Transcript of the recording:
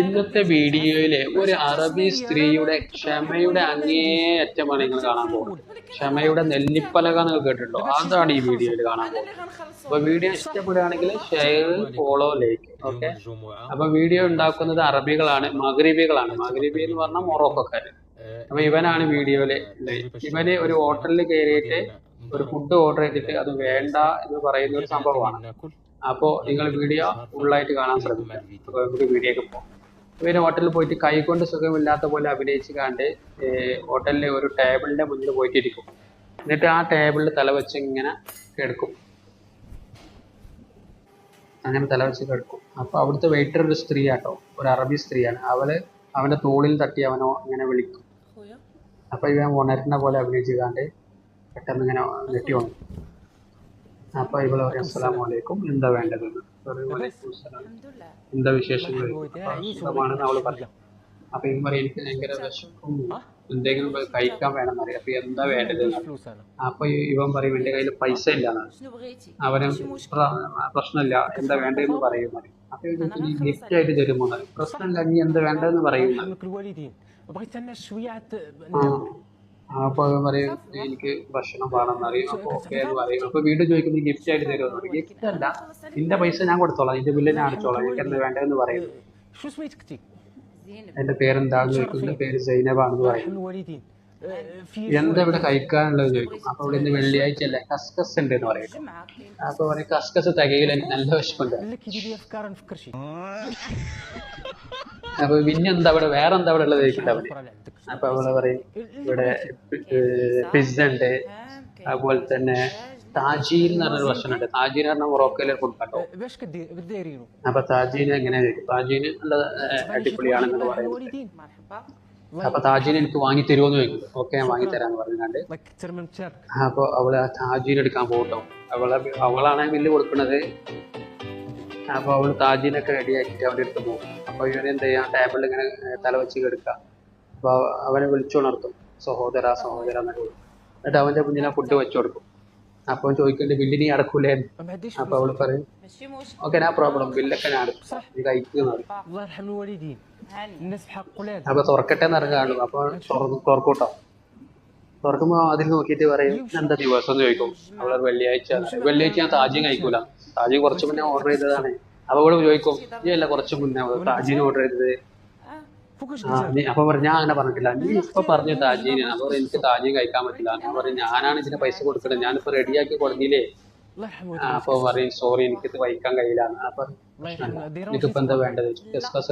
ഇന്നത്തെ വീഡിയോയിൽ ഒരു അറബി സ്ത്രീയുടെ ക്ഷമയുടെ അങ്ങേയറ്റമാണ് നിങ്ങൾ കാണാൻ പോകുന്നത്. ക്ഷമയുടെ നെല്ലിപ്പലക നിങ്ങൾ കേട്ടിട്ടുണ്ടോ? അതാണ് ഈ വീഡിയോയിൽ കാണാൻ പോകുന്നത്. അപ്പൊ വീഡിയോ ഇഷ്ടപ്പെടുകയാണെങ്കിൽ ഷെയർ ഫോളോ ലൈക്ക് ഓക്കെ അപ്പൊ വീഡിയോ ഉണ്ടാക്കുന്നത് അറബികളാണ് മഗ്രീബികളാണ്. മഗ്രീബി എന്ന് പറഞ്ഞാൽ മൊറോക്കോക്കാര്. അപ്പൊ ഇവനാണ് വീഡിയോയിൽ. ഇവന് ഒരു ഹോട്ടലിൽ കയറിയിട്ട് ഒരു ഫുഡ് ഓർഡർ ചെയ്തിട്ട് അത് വേണ്ട എന്ന് പറയുന്ന ഒരു സംഭവമാണ്. അപ്പോൾ നിങ്ങൾ വീഡിയോ ഫുള്ളായിട്ട് കാണാൻ ശ്രമിക്കുക അപ്പോൾ നമുക്ക് വീഡിയോക്ക് പോകാം ഇവർ ഹോട്ടലിൽ പോയിട്ട് കൈകൊണ്ട് സുഖമില്ലാത്ത പോലെ അഭിനയിച്ച് കണ്ട് ഹോട്ടലിലെ ഒരു ടേബിളിന്റെ മുന്നിൽ പോയിട്ട് ഇരിക്കും എന്നിട്ട് ആ ടേബിളിൽ തല വെച്ച് ഇങ്ങനെ കിടക്കും. അങ്ങനെ തല വെച്ച് കിടക്കും. അപ്പോൾ അവിടുത്തെ വെയിറ്റർ ഒരു സ്ത്രീ ആട്ടോ ഒരു അറബി സ്ത്രീയാണ്. അവൾ അവന്റെ തോളിൽ തട്ടി അവനോ ഇങ്ങനെ വിളിക്കും. അപ്പോൾ ഇവൻ ഉണരുന്ന പോലെ അഭിനയിച്ച് കാണ്ട് പെട്ടെന്ന് ഇങ്ങനെ നെട്ടി വന്നു. അപ്പൊ ഇവിടെ പറയും അസ്സലാം വലൈക്കും എന്താ വേണ്ടത്? എന്താ വിശേഷങ്ങൾ? സുഖമാണെന്ന് അവൾ പറയാം അപ്പൊ ഇവൻ പറയും എനിക്ക് ഭയങ്കര വിശക്കും. എന്തെങ്കിലും കഴിക്കാൻ വേണം പറയും അപ്പൊ എന്താ വേണ്ടത്? അപ്പൊ ഇവൻ പറയും എന്റെ കയ്യിൽ പൈസ ഇല്ല. അവന് പ്രശ്നമില്ല. എന്താ വേണ്ടതെന്ന് പറയും പറയും അപ്പൊ ഗിഫ്റ്റ് ആയിട്ട് തരുമോ പ്രശ്നമില്ല നീ എന്താ വേണ്ടതെന്ന് പറയും. അപ്പൊ അത് പറയും എനിക്ക് ഭക്ഷണം വേണമെന്ന് അറിയും അപ്പൊ ഓക്കെ എന്ന് പറയും. അപ്പൊ വീണ്ടും ചോദിക്കുമ്പോൾ ഗിഫ്റ്റ് ആയിട്ട് തരുമെന്ന് പറയും. ഗിഫ്റ്റ് അല്ല. നിന്റെ പൈസ ഞാൻ കൊടുത്തോളാം. നിന്റെ ബില്ല് ഞാൻ അടിച്ചോളാം. എനിക്ക് എന്താ വേണ്ടതെന്ന് പറയും. എന്റെ പേരെന്താന്ന് ചോദിക്കും. പേര് സൈനബാണെന്ന് പറയും. എന്താ ഇവിടെ കഴിക്കാനുള്ളത് ചോദിക്കും. അപ്പൊ ഇവിടെ വെള്ളിയാഴ്ച അല്ലേ? കസ്കസ് ഉണ്ട് എന്ന് പറയുന്നത് അപ്പൊ പറയും കസ്കസ് തകയിൽ നല്ല വിഷമുണ്ട് അപ്പൊ പിന്നെ എന്താ ഇവിടെ വേറെ എന്താ ഇവിടെ ഉള്ളത് ചോദിക്കണ്ട അവർ അപ്പൊ അവൾ പറയും ഇവിടെ പിസ്സ ഉണ്ട്. അതുപോലെ തന്നെ താജീൽ എന്ന് പറഞ്ഞൊരു ഭക്ഷണമുണ്ട് താജീൽ എന്ന് പറഞ്ഞാൽ മൊറോക്കയിലെ ഫുഡ് കേട്ടോ. അപ്പൊ താജീന് എങ്ങനെയാ താജീന് ഉള്ളത് അടിപൊളിയാണെന്ന് പറയുന്നത് അപ്പൊ താജുവിനെ എനിക്ക് വാങ്ങി തരുമോന്ന് ചോദിക്കും ഓക്കെ ഞാൻ വാങ്ങി തരാന്ന് പറഞ്ഞാണ്ട് അപ്പൊ അവൾ ആ താജുവിനെ എടുക്കാൻ പോകട്ടോ. അവളെ അവളാണ് ബില്ല് കൊടുക്കുന്നത്. അപ്പൊ അവൾ താജുവിനൊക്കെ റെഡി ആക്കിട്ട് അവന്റെ അടുത്ത് പോകും. അപ്പൊ ഇവനെ എന്ത് ചെയ്യാം? ടേബിളിൽ ഇങ്ങനെ തല വെച്ച് കിടക്കുക അപ്പൊ അവനെ വിളിച്ചുണർത്തും സഹോദര സഹോദര എന്നൊക്കെ എന്നിട്ട് അവന്റെ മുന്നിൽ ആ ഫുഡ് വെച്ചു കൊടുക്കും. അപ്പൊ ചോദിക്കേണ്ട ബില്ല് നീ അടക്കൂലേ? അപ്പൊ അവൾ പറയും ഓക്കെ ഞാൻ പ്രോബ്ലം ബില്ലൊക്കെ ഞാൻ അടക്കും. കഴിക്കുന്നത് അപ്പൊ തുറക്കട്ടെ എന്നറിഞ്ഞാളു അപ്പൊ തുറക്കൂട്ടോ. തുറക്കുമ്പോ അതിൽ നോക്കിയിട്ട് പറയും എന്താ ദിവസം? ചോദിക്കും. അവിടെ വെള്ളിയാഴ്ച വെള്ളിയാഴ്ച ഞാൻ താജി കഴിക്കൂല. താജി കുറച്ച് മുന്നേ ഓർഡർ ചെയ്തതാണ്. അപ്പൊ ഇവിടെ ചോദിക്കും നീ അല്ല കുറച്ച് മുന്നേ താജിന് ഓർഡർ ചെയ്തത്? അപ്പൊ പറഞ്ഞു ഞാൻ അങ്ങനെ പറഞ്ഞിട്ടില്ല. നീ ഇപ്പൊ പറഞ്ഞു താജീന്. അപ്പൊ എനിക്ക് താജീൻ കഴിക്കാൻ പറ്റില്ല. ഞാൻ പറഞ്ഞു ഞാനാണ് ഇതിന് പൈസ കൊടുക്കുന്നത് ഞാനിപ്പൊ റെഡിയാക്കി കൊടുത്തില്ലേ? അപ്പൊ പറയും സോറി എനിക്കിത് വഹിക്കാൻ കഴിയില്ല. അപ്പൊ എനിക്കിപ്പോ എന്താ വേണ്ടത്? ഡിസ്കസ്